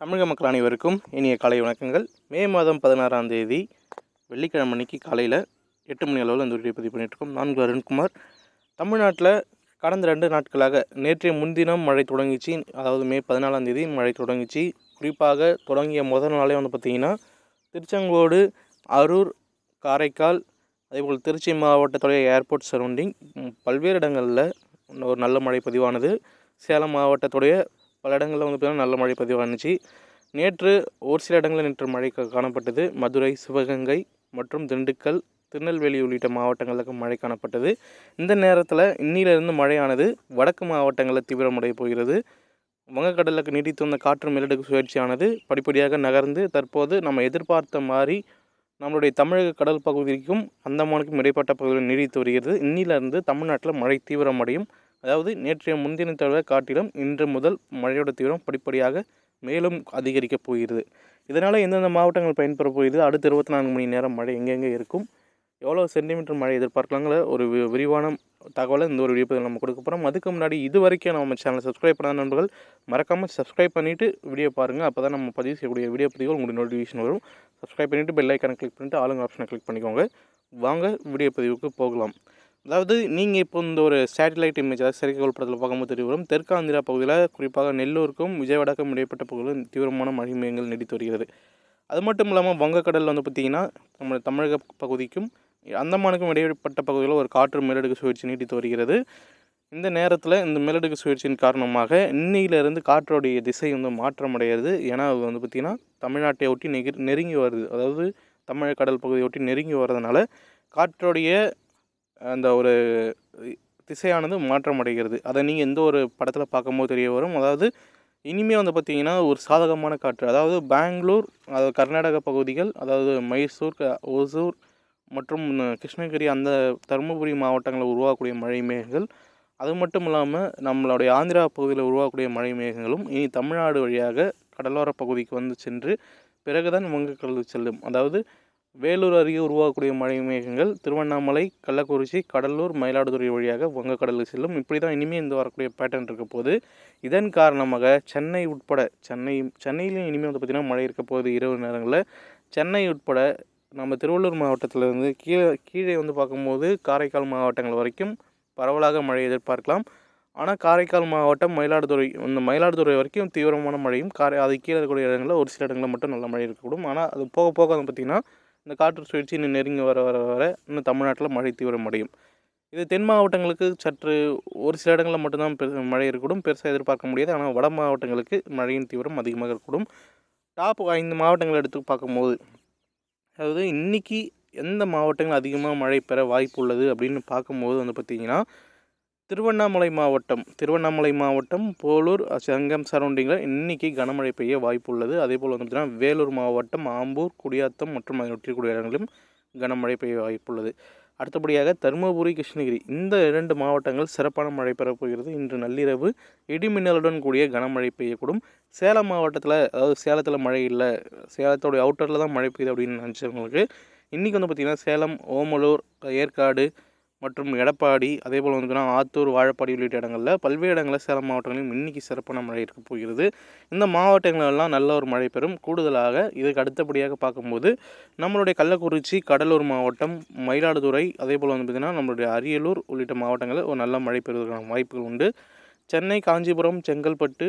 தமிழக மக்கள் அனைவருக்கும் இனிய காலை வணக்கங்கள். மே மாதம் பதினாறாம் தேதி வெள்ளிக்கிழமை அன்னைக்கு காலையில் எட்டு மணி அளவில் இந்த வீடியோ பதிவு பண்ணிகிட்ருக்கோம் நான்கு அருண்குமார். தமிழ்நாட்டில் கடந்த ரெண்டு நாட்களாக நேற்றைய முன்தினம் மழை தொடங்கிச்சு. அதாவது மே பதினாலாம் தேதி மழை தொடங்கிச்சு. குறிப்பாக தொடங்கிய முதல் நாளே வந்து பார்த்திங்கன்னா திருச்செங்கோடு அரூர் காரைக்கால் அதேபோல் திருச்சி மாவட்டத்துடைய ஏர்போர்ட் சரௌண்டிங் பல்வேறு இடங்களில் ஒரு நல்ல மழை பதிவானது. சேலம் மாவட்டத்துடைய பல இடங்களில் வந்து பார்த்திங்கன்னா நல்ல மழை பதிவானுச்சு நேற்று ஒரு சில இடங்களில் நேற்று மழை காணப்பட்டது. மதுரை சிவகங்கை மற்றும் திண்டுக்கல் திருநெல்வேலி உள்ளிட்ட மாவட்டங்களுக்கு மழை காணப்பட்டது. இந்த நேரத்தில் இன்னிலிருந்து மழையானது வடக்கு மாவட்டங்களில் தீவிரமடைய போகிறது. வங்கக்கடலுக்கு நீடித்து வந்த காற்று மேலடுக்கு சுழற்சியானது படிப்படியாக நகர்ந்து தற்போது நம்ம எதிர்பார்த்த மாதிரி நம்மளுடைய தமிழக கடல் பகுதிக்கும் அந்தமானுக்கும் இடைப்பட்ட பகுதியில் நீடித்து வருகிறது. இன்னிலிருந்து தமிழ்நாட்டில் மழை தீவிரமடையும். அதாவது நேற்றைய முன்தினத்தை விட காட்டிலும் இன்று முதல் மழையோட தீவிரம் படிப்படியாக மேலும் அதிகரிக்கப் போகிறது. இதனால் எந்தெந்த மாவட்டங்கள் பயன்பெற போகிறது? அடுத்த இருபத்தி நான்கு மணி நேரம் மழை எங்கெங்கே இருக்கும்? எவ்வளோ சென்டிமீட்டர் மழை எதிர்பார்க்கலாங்கிற ஒரு விரிவான தகவலை இந்த ஒரு வீடியோ நம்ம கொடுக்க போகிறோம் அதுக்கு முன்னாடி இது வரைக்கும் நம்ம சேனலை சப்ஸ்கிரைப் பண்ணாத நண்பர்கள் மறக்காமல் சப்ஸ்கிரைப் பண்ணிவிட்டு வீடியோ பாருங்கள் அப்போ தான் நம்ம பதிவு செய்யக்கூடிய வீடியோ பதிவுகள் உங்களுக்கு நோட்டிஃபிகேஷன் வரும். சப்ஸ்கிரைப் பண்ணிவிட்டு பெல் ஐக்கானை கிளிக் பண்ணிவிட்டு ஆளுங்க ஆப்ஷனை கிளிக் பண்ணிக்கோங்க. வாங்க வீடியோ பதிவுக்கு போகலாம். அதாவது நீங்கள் இப்போ இந்த ஒரு சேட்டலைட் இமேஜ் அதாவது செயற்கைக்கோள் படத்தில் பார்க்கும்போது தெரிய வரும். தெற்காந்திரா பகுதியில் குறிப்பாக நெல்லூருக்கும் விஜயவாடாக்கும் இடைப்பட்ட பகுதியில் தீவிரமான மழை மேகங்கள் நீடித்து வருகிறது. அது மட்டும் இல்லாமல் வங்கக்கடலில் வந்து பார்த்திங்கன்னா நம்ம தமிழக பகுதிக்கும் அந்தமானுக்கும் இடைப்பட்ட பகுதியில் ஒரு காற்று மேலடுக்கு சுழற்சி நீடித்து வருகிறது. இந்த நேரத்தில் இந்த மேலடுக்கு சுழற்சியின் காரணமாக இன்னையிலிருந்து காற்றோடைய திசை வந்து மாற்றமடைகிறது. ஏன்னா அது வந்து பார்த்திங்கன்னா தமிழ்நாட்டை ஒட்டி நெகிர் நெருங்கி வருது. அதாவது தமிழக கடல் பகுதியை ஒட்டி நெருங்கி வர்றதுனால காற்றோடைய அந்த ஒரு திசையானது மாற்றமடைகிறது அதை நீங்கள் எந்த ஒரு படத்தில் பார்க்கும்போது தெரிய வரும்? அதாவது இனிமேல் வந்து பார்த்திங்கன்னா ஒரு சாதகமான காற்று. அதாவது பெங்களூர் அதாவது கர்நாடக பகுதிகள் அதாவது மைசூர் ஒசூர் மற்றும் கிருஷ்ணகிரி அந்த தருமபுரி மாவட்டங்களில் உருவாகக்கூடிய மழை மேகங்கள் அது மட்டும் இல்லாமல் நம்மளுடைய ஆந்திரா பகுதியில் உருவாகக்கூடிய மழை மேகங்களும் இனி தமிழ்நாடு வழியாக கடலோர பகுதிக்கு வந்து சென்று பிறகுதான் வங்கக்கடலுக்கு செல்லும். அதாவது வேலூர் அருகே உருவாகக்கூடிய மழை மேகங்கள் திருவண்ணாமலை கள்ளக்குறிச்சி கடலூர் மயிலாடுதுறை வழியாக வங்கக்கடலுக்கு செல்லும். இப்படி தான் இனிமேல் இந்த வரக்கூடிய பேட்டர்ன் இருக்க போது இதன் காரணமாக சென்னை உட்பட சென்னை சென்னையிலையும் இனிமேல் வந்து பார்த்திங்கன்னா மழை இருக்க போகுது இரவு நேரங்களில். சென்னை உட்பட நம்ம திருவள்ளூர் மாவட்டத்திலிருந்து கீழே கீழே வந்து பார்க்கும்போது காரைக்கால் மாவட்டங்கள் வரைக்கும் பரவலாக மழை எதிர்பார்க்கலாம். ஆனால் காரைக்கால் மாவட்டம் மயிலாடுதுறை இந்த மயிலாடுதுறை வரைக்கும் தீவிரமான மழையும் காரை அது கீழே இருக்கக்கூடிய இடங்களில் ஒரு சில இடங்களில் மட்டும் நல்ல மழை இருக்கக்கூடும். ஆனால் அது போக போக வந்து பார்த்திங்கன்னா இந்த காற்று சுழற்சி இன்னும் நெருங்கி வர வர வர இன்னும் தமிழ்நாட்டில் மழை தீவிரமடையும். இது தென் மாவட்டங்களுக்கு சற்று ஒரு சில இடங்களில் மட்டும்தான் பெரு மழை இருக்கக்கூடும். பெருசாக எதிர்பார்க்க முடியாது. ஆனால் வட மாவட்டங்களுக்கு மழையின் தீவிரம் அதிகமாக இருக்கக்கூடும். டாப் ஐந்து மாவட்டங்களை எடுத்து பார்க்கும்போது அதாவது இன்றைக்கி எந்த மாவட்டங்கள் அதிகமாக மழை பெற வாய்ப்பு உள்ளது அப்படின்னு பார்க்கும்போது வந்து பார்த்திங்கன்னா திருவண்ணாமலை மாவட்டம் திருவண்ணாமலை மாவட்டம் போலூர் செங்கம் சரௌண்டிங்கில் இன்னைக்கு கனமழை பெய்ய வாய்ப்பு உள்ளது. அதே போல் வந்து பார்த்திங்கன்னா வேலூர் மாவட்டம் ஆம்பூர் குடியாத்தம் மற்றும் அதை ஒட்டிக்கூடிய இடங்களிலும் கனமழை பெய்ய வாய்ப்புள்ளது அடுத்தபடியாக தருமபுரி கிருஷ்ணகிரி இந்த இரண்டு மாவட்டங்கள் சிறப்பான மழை பெறப்போகிறது இன்று நள்ளிரவு இடிமின்னலுடன் கூடிய கனமழை பெய்யக்கூடும். சேலம் மாவட்டத்தில் அதாவது சேலத்தில் மழை இல்லை. சேலத்தோடைய அவுட்டரில் தான் மழை பெய்யுது அப்படின்னு நினச்சவங்களுக்கு இன்றைக்கி வந்து பார்த்திங்கன்னா சேலம் ஓமலூர் ஏற்காடு மற்றும் எடப்பாடி அதே போல் வந்து பார்த்தீங்கன்னா ஆத்தூர் வாழப்பாடி உள்ளிட்ட இடங்களில் பல்வேறு இடங்களில் சேலம் மாவட்டங்களிலும் இன்னைக்கு சிறப்பான மழை இருக்க போகிறது. இந்த மாவட்டங்களெல்லாம் நல்ல ஒரு மழை பெறும். கூடுதலாக இதுக்கு அடுத்தபடியாக பார்க்கும்போது நம்மளுடைய கள்ளக்குறிச்சி கடலூர் மாவட்டம் மயிலாடுதுறை அதே போல் வந்து பார்த்திங்கன்னா நம்மளுடைய அரியலூர் உள்ளிட்ட மாவட்டங்களில் ஒரு நல்ல மழை பெறுவதற்கான வாய்ப்புகள் உண்டு. சென்னை காஞ்சிபுரம் செங்கல்பட்டு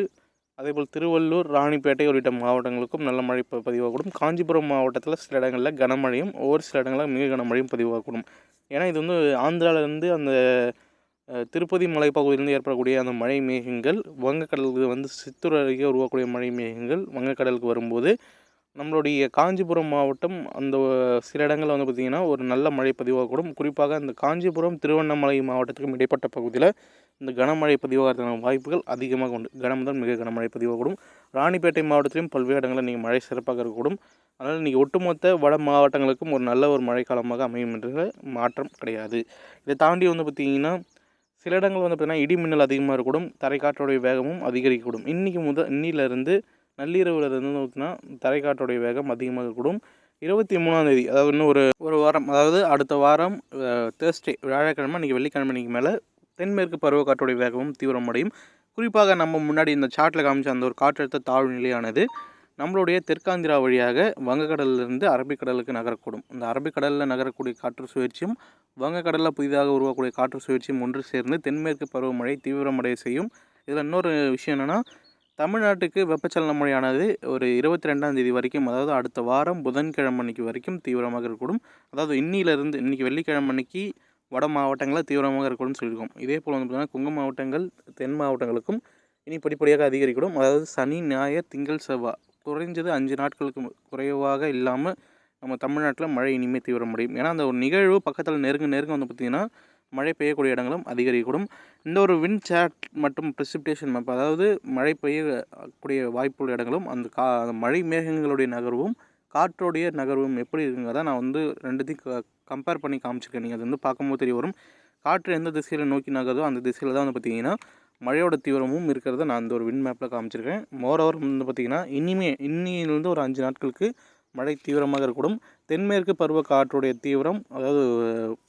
அதேபோல் திருவள்ளூர் ராணிப்பேட்டை உள்ளிட்ட மாவட்டங்களுக்கும் நல்ல மழை பதிவாகக்கூடும். காஞ்சிபுரம் மாவட்டத்தில் சில இடங்களில் கனமழையும் ஒவ்வொரு சில இடங்களில் மிக கனமழையும் பதிவாகக்கூடும். ஏன்னா இது வந்து ஆந்திராவிலேருந்து அந்த திருப்பதி மலைப்பகுதியிலேருந்து ஏற்படக்கூடிய அந்த மழை மேகங்கள் வங்கக்கடலுக்கு வந்து சித்தூர் அருகே உருவாக்கக்கூடிய மழை மேகங்கள் வங்கக்கடலுக்கு வரும்போது நம்மளுடைய காஞ்சிபுரம் மாவட்டம் அந்த சில இடங்களில் வந்து பார்த்திங்கன்னா ஒரு நல்ல மழை பதிவாகக்கூடும். குறிப்பாக அந்த காஞ்சிபுரம் திருவண்ணாமலை மாவட்டத்துக்கும் இடைப்பட்ட பகுதியில் இந்த கனமழை பதிவாகிறதுக்கான வாய்ப்புகள் அதிகமாக உண்டு. கனம் முதல் மிக கனமழை பதிவாகக்கூடும். ராணிப்பேட்டை மாவட்டத்திலும் பல்வேறு இடங்களில் நீங்கள் மழை சிறப்பாக இருக்கக்கூடும். அதனால் நீங்கள் ஒட்டுமொத்த வட மாவட்டங்களுக்கும் ஒரு நல்ல ஒரு மழைக்காலமாக அமையும் என்ற மாற்றம் கிடையாது. இதை தாண்டி வந்து பார்த்திங்கன்னா சில இடங்கள் வந்து பார்த்திங்கன்னா இடி மின்னல் அதிகமாக இருக்கக்கூடும். தரைக்காற்றோடைய வேகமும் அதிகரிக்கக்கூடும். இன்றைக்கி முதல் இன்னிலிருந்து நள்ளிரவுலேருந்து வந்து பார்த்தீங்கன்னா தரைக்காற்றோடைய வேகம் அதிகமாக இருக்கக்கூடும். இருபத்தி மூணாம் தேதி அதாவது இன்னும் ஒரு ஒரு வாரம் அதாவது அடுத்த வாரம் தேர்ஸ்டே வியாழக்கிழமை இன்றைக்கி வெள்ளிக்கிழமை இன்னைக்கு மேலே தென்மேற்கு பருவக்காற்றுடைய வேகமும் தீவிரமடையும். குறிப்பாக நம்ம முன்னாடி இந்த சார்ட்டில் காமிச்ச அந்த ஒரு காற்றழுத்த தாழ்வு நிலையானது நம்மளுடைய தெற்காந்திரா வழியாக வங்கக்கடலிலிருந்து அரபிக்கடலுக்கு நகரக்கூடும். இந்த அரபிக்கடலில் நகரக்கூடிய காற்று சுழற்சியும் வங்கக்கடலில் புதிதாக உருவாக்கூடிய காற்று சுழற்சியும் ஒன்று சேர்ந்து தென்மேற்கு பருவமழை தீவிரமடைய செய்யும். இதில் இன்னொரு விஷயம் என்னென்னா தமிழ்நாட்டுக்கு வெப்பச்சலன மழையானது ஒரு இருபத்தி ரெண்டாம் தேதி வரைக்கும் அதாவது அடுத்த வாரம் புதன்கிழமை அன்னைக்கு வரைக்கும் தீவிரமாக இருக்கக்கூடும். அதாவது இன்னிலிருந்து இன்றைக்கி வெள்ளிக்கிழமை அன்னைக்கு வட மாவட்டங்களில் தீவிரமாக இருக்கணும்னு சொல்லியிருக்கோம். இதே போல் வந்து பார்த்திங்கன்னா குங்க மாவட்டங்கள் தென் மாவட்டங்களுக்கும் இனி படிப்படியாக அதிகரிக்கணும். அதாவது சனி ஞாயிறு திங்கள் செவ்வாய் குறைஞ்சது அஞ்சு நாட்களுக்கு குறைவாக இல்லாமல் நம்ம தமிழ்நாட்டில் மழை இனிமேல் தீவிரமடையும் ஏன்னா அந்த ஒரு நிகழ்வு பக்கத்தில் நெருங்க நெருங்க வந்து பார்த்திங்கன்னா மழை பெய்யக்கூடிய இடங்களும் அதிகரிக்கக்கூடும் இந்த ஒரு வின் சேட் மற்றும் ப்ரெசிபிடேஷன் மேப் அதாவது மழை பெய்யக்கூடிய வாய்ப்புள்ள இடங்களும் அந்த கா அந்த மழை மேகங்களுடைய நகர்வும் காற்றோடைய நகர்வும் எப்படி இருக்குங்கிறத நான் வந்து ரெண்டுத்தையும் கம்பேர் பண்ணி காமிச்சிருக்கேன். நீங்கள் அது வந்து பார்க்கும்போது தெரிய வரும். காற்று எந்த திசையில் நோக்கி நகருதோ அந்த திசையில் தான் வந்து பார்த்திங்கன்னா மழையோட தீவிரமும் இருக்கிறத நான் இந்த ஒரு வின் மேப்பில் காமிச்சிருக்கேன். மோரோவர் வந்து பார்த்திங்கன்னா இனிமே இன்னிலிருந்து ஒரு அஞ்சு நாட்களுக்கு மழை தீவிரமாக இருக்கக்கூடும். தென்மேற்கு பருவ காற்றுடைய தீவிரம் அதாவது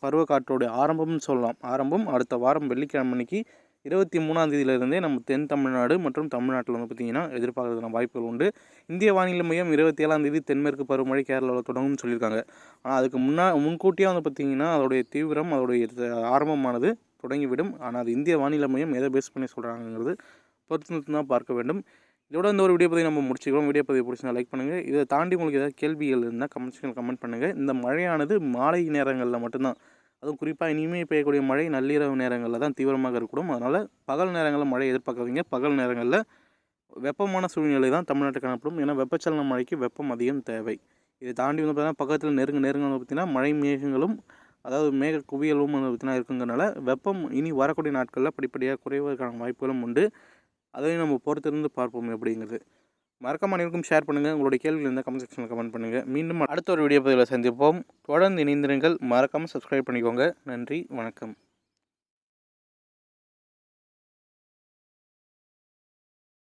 பருவ காற்றுடைய ஆரம்பம்னு சொல்லலாம். ஆரம்பம் அடுத்த வாரம் வெள்ளிக்கிழமை அன்னைக்கு இருபத்தி மூணாம் தேதியிலிருந்தே நம்ம தென் தமிழ்நாடு மற்றும் தமிழ்நாட்டில் வந்து பார்த்திங்கன்னா எதிர்பார்க்கறதுக்கான வாய்ப்புகள் உண்டு. இந்திய வானிலை மையம் இருபத்தி ஏழாம் தேதி தென்மேற்கு பருவமழை கேரளாவில் தொடங்கும்னு சொல்லியிருக்காங்க. ஆனால் அதுக்கு முன்னா முன்கூட்டியாக வந்து பார்த்திங்கன்னா அதோடைய தீவிரம் அதோடைய ஆரம்பமானது தொடங்கிவிடும். ஆனால் அது இந்திய வானிலை மையம் எதை பேஸ் பண்ணி சொல்கிறாங்கிறது பொறுத்து தான் பார்க்க வேண்டும். இதோட இந்த ஒரு வீடியோ பதிவு நம்ம முடிச்சுக்கிறோம். வீடியோ பதிவு பிடிச்சினா லைக் பண்ணுங்கள் இதை தாண்டி உங்களுக்கு ஏதாவது கேள்விகள் இருந்தால் கமெண்ட் கமெண்ட் பண்ணுங்கள் இந்த மழையானது மாலை நேரங்களில் மட்டும்தான். அதுவும் குறிப்பாக இனிமேல் பெய்யக்கூடிய மழை நள்ளிரவு நேரங்களில் தான் தீவிரமாக இருக்கக்கூடும் அதனால் பகல் நேரங்களில் மழை எதிர்பார்க்காதீங்க. பகல் நேரங்களில் வெப்பமான சூழ்நிலை தான் தமிழ்நாட்டில் காணப்படும். ஏன்னா வெப்பச்சலன மழைக்கு வெப்பம் அதிகம் தேவை. இதை தாண்டி வந்து பார்த்தீங்கன்னா பக்கத்தில் நெருங்க நெருங்க வந்து பார்த்திங்கன்னா மழை மேகங்களும் அதாவது மேக குவியலும் வந்து பார்த்திங்கன்னா இருக்குங்கிறனால வெப்பம் இனி வரக்கூடிய நாட்களில் படிப்படியாக குறைவதற்கான வாய்ப்புகளும் உண்டு. அதையும் நம்ம பொறுத்திருந்து பார்ப்போம் எப்படிங்கிறது மறக்காம அனைவருக்கும் ஷேர் பண்ணுங்கள் உங்களுடைய கேள்விகள் இருந்தால் கமெண்ட் செக்ஷனில் கமெண்ட் பண்ணுங்கள் மீண்டும் அடுத்த ஒரு வீடியோ பதிவில் சந்திப்போம். தொடர்ந்து இணைந்திருங்கள். மறக்காமல் சப்ஸ்கிரைப் பண்ணிக்கோங்க. நன்றி. வணக்கம்.